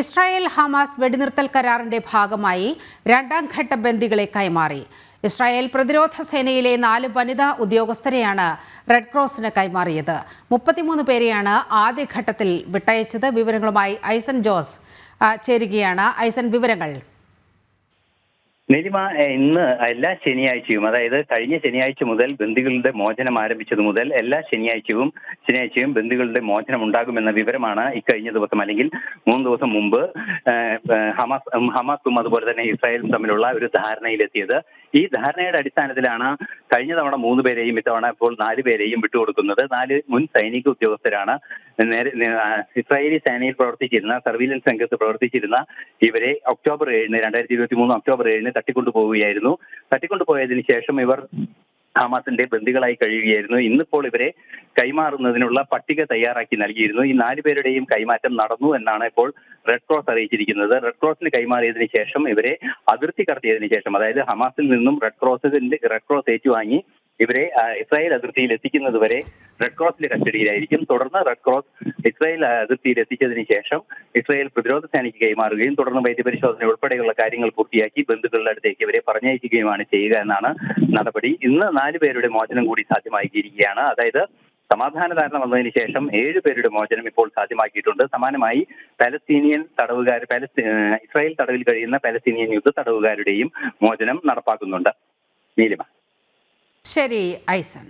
Israel Hamas വെടിനിർത്തൽ കരാറിന്റെ ഭാഗമായി രണ്ടാം ഘട്ട ബന്ദികളെ കൈമാറി. ഇസ്രായേൽ പ്രതിരോധ സേനയിലെ നാല് വനിതാ ഉദ്യോഗസ്ഥരെയാണ് റെഡ് ക്രോസിന് കൈമാറിയത്. മുപ്പത്തിമൂന്ന് പേരെയാണ് ആദ്യഘട്ടത്തിൽ വിട്ടയച്ചത്. വിവരങ്ങളുമായി ഐസൻ ജോസ് ചേരുകയാണ്. ഐസൻ വിവരങ്ങൾ. നീലിമ ഇന്ന് എല്ലാ ശനിയാഴ്ചയും അതായത് കഴിഞ്ഞ ശനിയാഴ്ച മുതൽ ബന്ദികളുടെ മോചനം ആരംഭിച്ചത് മുതൽ എല്ലാ ശനിയാഴ്ചയും ശനിയാഴ്ചയും ബന്ദികളുടെ മോചനം ഉണ്ടാകുമെന്ന വിവരമാണ് ഇക്കഴിഞ്ഞ ദിവസം അല്ലെങ്കിൽ മൂന്ന് ദിവസം മുമ്പ് ഹമാസ് ഹമാസും അതുപോലെ തന്നെ ഇസ്രായേലും തമ്മിലുള്ള ഒരു ധാരണയിലെത്തിയത്. ഈ ധാരണയുടെ അടിസ്ഥാനത്തിലാണ് കഴിഞ്ഞ തവണ മൂന്ന് പേരെയും ഇത്തവണ ഇപ്പോൾ നാല് പേരെയും വിട്ടുകൊടുക്കുന്നത്. നാല് മുൻ സൈനിക ഉദ്യോഗസ്ഥരാണ്. നേരെ ഇസ്രായേലി സേനയിൽ പ്രവർത്തിച്ചിരുന്ന സർവീലൻസ് രംഗത്ത് പ്രവർത്തിച്ചിരുന്ന ഇവരെ ഒക്ടോബർ ഏഴിന് രണ്ടായിരത്തി ഇരുപത്തി മൂന്ന് ഒക്ടോബർ ഏഴിന് തട്ടിക്കൊണ്ടുപോവുകയായിരുന്നു. തട്ടിക്കൊണ്ടുപോയതിനു ശേഷം ഇവർ ഹമാസിന്റെ ബന്ദികളായി കഴിയുകയായിരുന്നു. ഇന്നിപ്പോൾ ഇവരെ കൈമാറുന്നതിനുള്ള പട്ടിക തയ്യാറാക്കി നൽകിയിരുന്നു. ഈ നാലു പേരുടെയും കൈമാറ്റം നടന്നു എന്നാണ് ഇപ്പോൾ റെഡ് ക്രോസ് അറിയിച്ചിരിക്കുന്നത്. റെഡ് ക്രോസിന് കൈമാറിയതിനു ശേഷം ഇവരെ അതിർത്തി കടത്തിയതിനു ശേഷം അതായത് ഹമാസിൽ നിന്നും റെഡ് ക്രോസിന്റെ റെഡ് ക്രോസ് ഏറ്റുവാങ്ങി ഇവരെ ഇസ്രായേൽ അതിർത്തിയിൽ എത്തിക്കുന്നത് വരെ റെഡ് ക്രോസിന്റെ കസ്റ്റഡിയിലായിരിക്കും. തുടർന്ന് റെഡ് ക്രോസ് ഇസ്രായേൽ അതിർത്തിയിൽ എത്തിച്ചതിന് ശേഷം ഇസ്രായേൽ പ്രതിരോധ സേനയ്ക്ക് കൈമാറുകയും തുടർന്ന് വൈദ്യപരിശോധന ഉൾപ്പെടെയുള്ള കാര്യങ്ങൾ പൂർത്തിയാക്കി ബന്ധുക്കളുടെ അടുത്തേക്ക് ഇവരെ പറഞ്ഞയക്കുകയുമാണ് ചെയ്യുക എന്നാണ് നടപടി. ഇന്ന് നാല് പേരുടെ മോചനം കൂടി സാധ്യമാക്കിയിരിക്കുകയാണ് അതായത് സമാധാന ധാരണ വന്നതിന് ശേഷം ഏഴ് പേരുടെ മോചനം ഇപ്പോൾ സാധ്യമാക്കിയിട്ടുണ്ട്. സമാനമായി പലസ്തീനിയൻ തടവുകാർ പലസ്തീ ഇസ്രായേൽ തടവിൽ കഴിയുന്ന പലസ്തീനിയൻ യുദ്ധ തടവുകാരുടെയും മോചനം നടപ്പാക്കുന്നുണ്ട്. നീലിമ. ശരി ഐസൻ.